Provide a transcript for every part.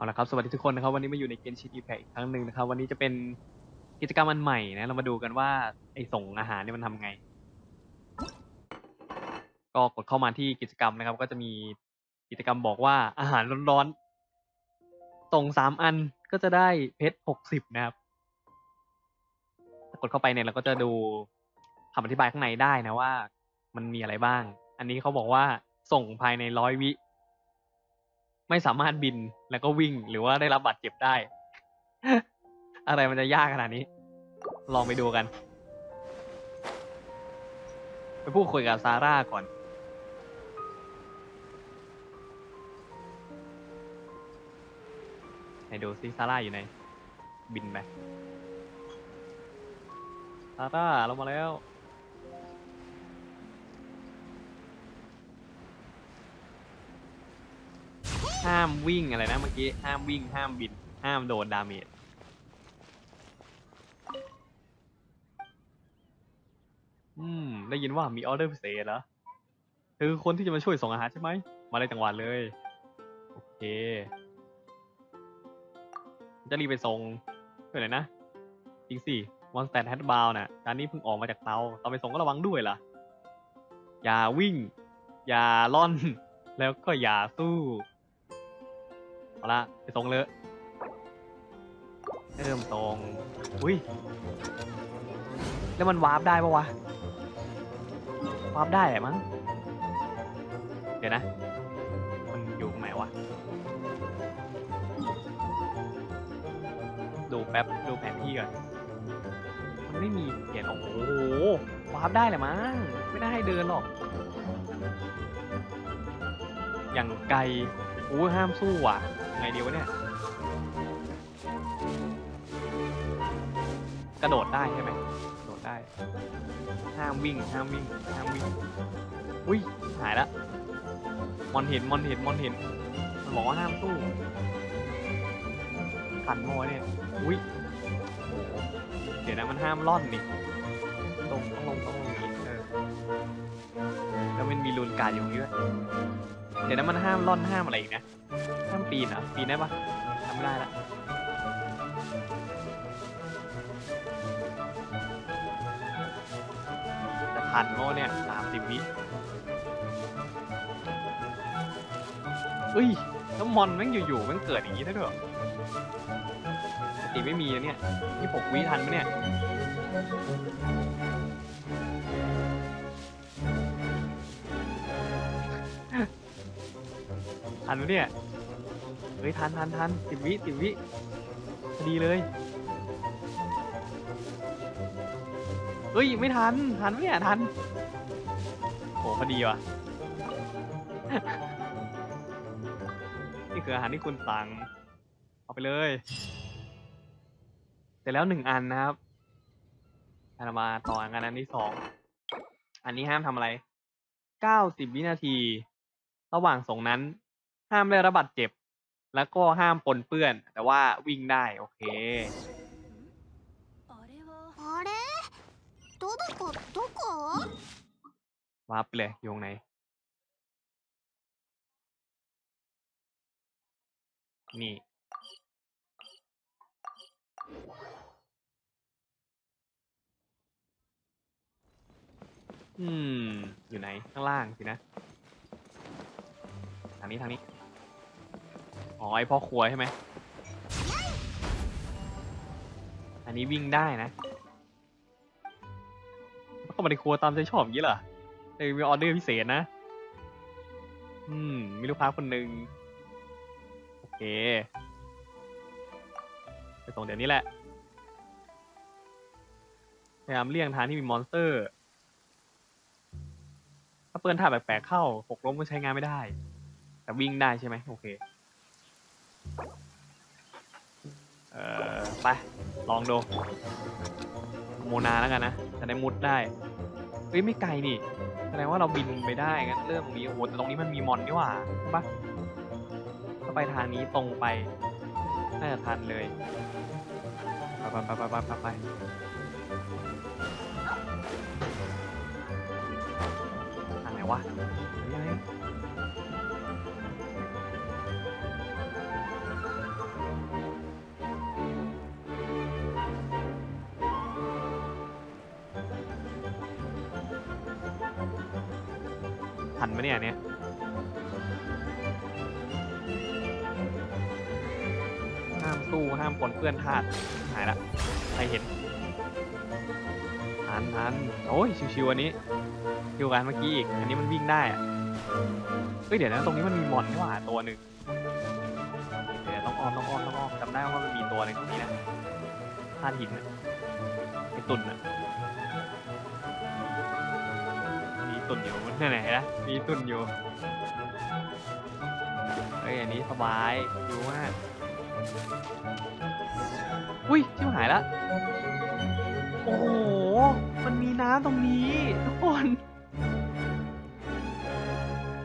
เอาละครับสวัสดีทุกคนนะครับวันนี้มาอยู่ในเกมชีทีแพอีกครั้งหนึ่งนะครับ วันนี้จะเป็นกิจกรรมอันใหม่นะเรามาดูกันว่าไอส่งอาหารเนี่ยมันทำไง ก็กดเข้ามาที่กิจกรรมนะครับ ก็จะมีกิจกรรมบอกว่าอาหารร้อนๆส่งสามอันก็จะได้เพชรหกสิบนะครับถ้ากดเข้าไปเนี่ยเราก็จะดูคำอธิบายข้างในได้นะว่า มันมีอะไรบ้าง อันนี้เขาบอกว่าส่งภายในร้อยวิ ไม่สามารถบินแล้วก็วิ่งหรือว่าได้รับบาดเจ็บได้ อะไรมันจะยากขนาดนี้ ลองไปดูกัน ไปพูดคุยกับซาร่าก่อนไหนดูซิซาร่าอยู่ไหน บินไปซาร่าลงมาแล้ว ห้ามวิ่งอะไรนะเมื่อกี้ ห้ามวิ่ง ห้ามบิน ห้ามโดนดาเมจ อืม ได้ยินว่ามีออเดอร์พิเศษเหรอคือคนที่จะมาช่วยส่งอาหารใช่ไหม มาเลยจังหวัดเลย โอเค จะรีบไปส่งไปไหนนะ จริงสิมอนสเตอร์แฮดบาวน่ะจานนี้เพิ่งออกมาจากเตาตอนไปส่งก็ระวังด้วยล่ะ อย่าวิ่ง อย่าล่อน แล้วก็อย่าสู้ เอาละไปส่งเลยเริ่มตรง อุ้ย แล้วมันวาร์ปได้ปะวะ วาร์ปได้แหละมั้ง เดี๋ยวนะ มันอยู่ตรงไหนวะ ดูแป๊บ ดูแผนที่ก่อน มันไม่มีเขียนโอ้โห วาร์ปได้แหละมั้ง ไม่ได้ให้เดินหรอก อย่างไกล อ้ห้ามสู้ว่ะ ไงดีวะเนี่ย กระโดดได้ใช่ไหมกระโดดได้ ห้ามวิ่ง ห้ามวิ่ง ห้ามวิ่ง อุ้ย หายละ มอนเห็น มอนเห็น มอนเห็นมันบอห้ามสู้ขันโมยเนี่ย อุ้ยโอ้โหเดี๋ยวนะมันห้ามล่อนนี่ลงต้องลงต้องลงนี้เออแล้วมันมีรูนการอยู่ด้วย เดี๋ยวนะมันห้ามล่อนห้ามอะไรอีกนะ ห้ามปีนอะปีนได้ปะทำไม่ได้ละจะทันโมเนี่ยสามสิบวิเอ้ยแล้วมอนแม่งอยู่ๆแม่งเกิดอย่างนี้ได้ด้วยเหรอปกติไม่มีนะเนี่ยนี่หกวิทันไหมเนี่ย ทันไหมเนี่ยเฮ้ยทันทันทันสิบวิสิบวิพอดีเลยเฮ้ยไม่ทันทันไหมเนี่ยทันโหพอดีว่ะ นี่คืออาหารที่คุณสั่งเอาไปเลยเสร็จแล้วหนึ่งอันนะครับเรามาต่ออันอันที่สองอันนี้ห้ามทำอะไรเก้าสิบวินาที ระหว่างส่งนั้น ห้ามได้รับบาดเจ็บ แล้วก็ห้ามปนเปื้อน แต่ว่าวิ่งได้ โอเค あれはあれトドコどこ วาร์ปไปเลยอยู่ตรงไหน นี่ อืม อยู่ไหน ข้างล่างสินะ ทางนี้ทางนี้ อ๋อไอพ่อครัวใช่ไหม อันนี้วิ่งได้นะแล้วก็มาในครัวตามใจชอบอย่างนี้เหรอเออมีออเดอร์พิเศษนะ อืม มีลูกค้าคนหนึ่งโอเค ไปส่งเดี๋ยวนี้แหละ พยายามเลี่ยงทางที่มีมอนสเตอร์ ถ้าเปื้อนท่าแปลกๆเข้าหกล้มก็ใช้งานไม่ได้ แต่วิ่งได้ใช่ไหมโอเค เออไป ลองดู โมนาแล้วกันนะ จะได้มุดได้ เฮ้ย ไม่ไกลนี่ แสดงว่าเราบินไปได้งั้นเรื่องตรงนี้โอ้โหแต่ตรงนี้มันมีมอนนี่หว่าใช่ปะถ้าไปทางนี้ตรงไป น่าจะทันเลย ไปไปไปไปไปไปทางไหนวะยังไง ทันไหมเนี่ยนเนี้ยห้ามสู้ห้ามปนเปื้อนธาตุหายละใครเห็นทันทันโอ้ยชิวๆอันนี้ชิวกันเมื่อกี้อีกอันนี้มันวิ่งได้อะเฮ้ยเดี๋ยวนะตรงนี้มันมีมอนนี่หว่าตัวหนึ่งเดี๋ยวต้องอ้อมต้องอ้อมต้องอ้อมจำได้ว่ามันมีตัวหนึงตรงนี้นะธาตุหินน่ะไอตุ่นน่ะ ตุ่นอยู่นั่นไหนนะมีตุ่นอยู่เฮ้ยอันนี้สบายชิวมากอุ้ยชิวหายละโอ้โหมันมีน้ำตรงนี้ ทุกคน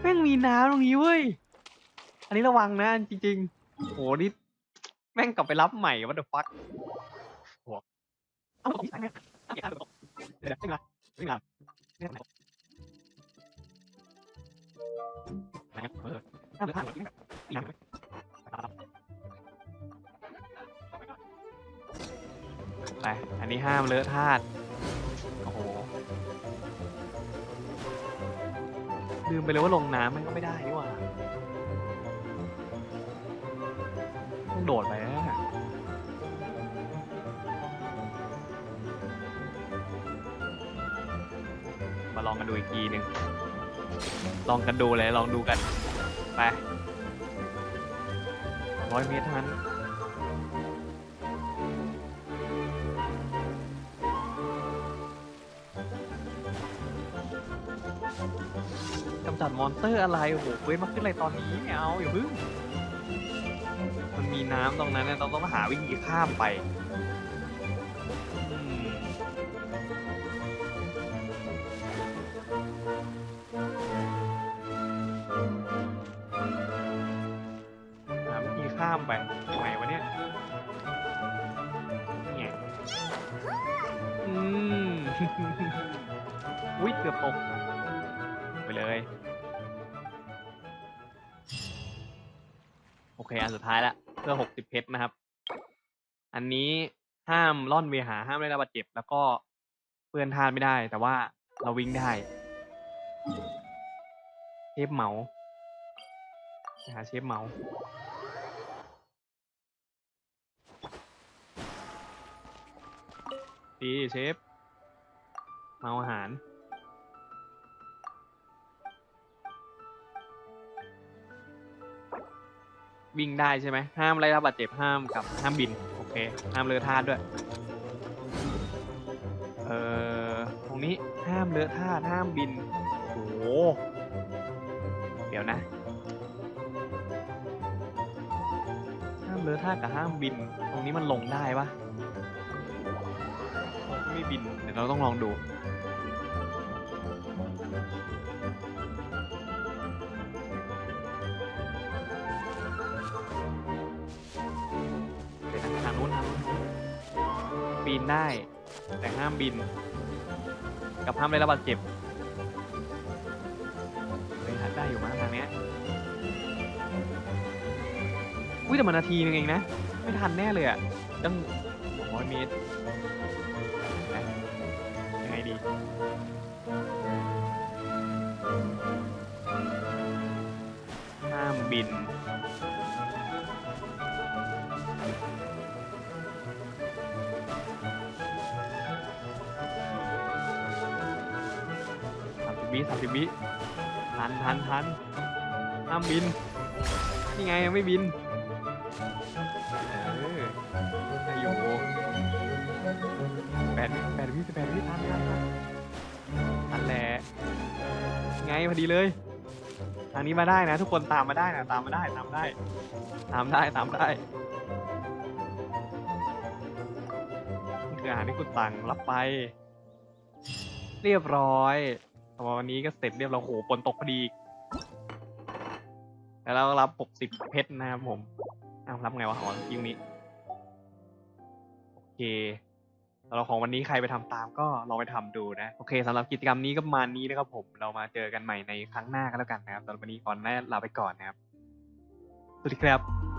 แม่งมีน้ำตรงนี้เว้ยอันนี้ระวังนะจริงๆโอ้โหนี่แม่งกลับไปรับใหม่วั t เด e f ฟักโอ้โหเอ้าตรงนี้ใช่ไหมเดี๋ยวเดี๋ยววิ่งมาวิ่งมาวิ่งมานะ เออเลือห้าเลือแบบอีกหน่อยไป อันนี้ห้ามเลอะธาตุโอ้โห ลืมไปเลยว่าลงน้ำมันก็ไม่ได้นี่หว่าต้องโดดไปนะเนี่ยมาลองกันดูอีกทีหนึ่ง ลองกันดูเลยลองดูกันไปร้อยเมตรเท่านั้นกำจัดมอนสเตอร์อะไรโอ้โหเว้ยมาขึ้นอะไรตอนนี้ไม่เอาอย่าพึ่งมันมีน้ำตรงนั้นเนี่ยต้องต้องหาวิธีข้ามไปามไปยังไงวะเนี่ยเนี่ยอืมอุ้ยเกือบตกไปเลย โอเค อันสุดท้ายละเพื่อหกสิบเพชรนะครับ อันนี้ห้ามล่อนเวหาห้ามได้รับบาดเจ็บ แล้วก็เปื้อนทานไม่ได้ แต่ว่าเราวิ่งได้เชฟเหมาไปหาเชฟเหมา ดีเชฟเมาอาหาร วิ่งได้ใช่ไหมห้ามอะไรรับบาดเจ็บห้ามกับห้ามบิน โอเค ห้ามเลอะธาตุด้วย เอ่อ ตรงนี้ห้ามเลอะธาตุห้ามบินโอ้โหเดี๋ยวนะห้ามเลอะธาตุกับห้ามบิน ตรงนี้มันลงได้ปะ ไม่บินเดี๋ยวเราต้องลองดู เดี๋ยวนะทางนู้นทางนู้นปีนได้ แต่ห้ามบิน กับห้ามได้รับบาดเจ็บเฮ้ยหัดได้อยู่มั้งทางเนี้ยอุ้ยแต่มันนาทีนึงเองนะ ไม่ทันแน่เลยอะตั้งร้อยเมตรนะยังไงดี ห้ามบิน สามสิบวิสามสิบวิทันทันทันห้ามบิน นี่ไงยังไม่บิน พอดีเลย ทางนี้มาได้นะ ทุกคนตามมาได้นะตามมาได้ตามได้ ตามได้ตามได้นี่คืออาหารที่คุณสั่งรับไป เรียบร้อยพอวันนี้ก็เสร็จเรียบร้อยโหฝนตกพอดี แล้วเรารับ60เพชรนะครับผมอ้าวรับไงวะอ๋อยิงนี้โอเค สำหรับของวันนี้ใครไปทำตามก็ลองไปทำดูนะ โอเคสำหรับกิจกรรมนี้ก็มานี้นะครับผมเรามาเจอกันใหม่ในครั้งหน้าก็แล้วกันนะครับสำหรับวันนี้ก่อนแน่ลาไปก่อนนะครับ สวัสดีครับ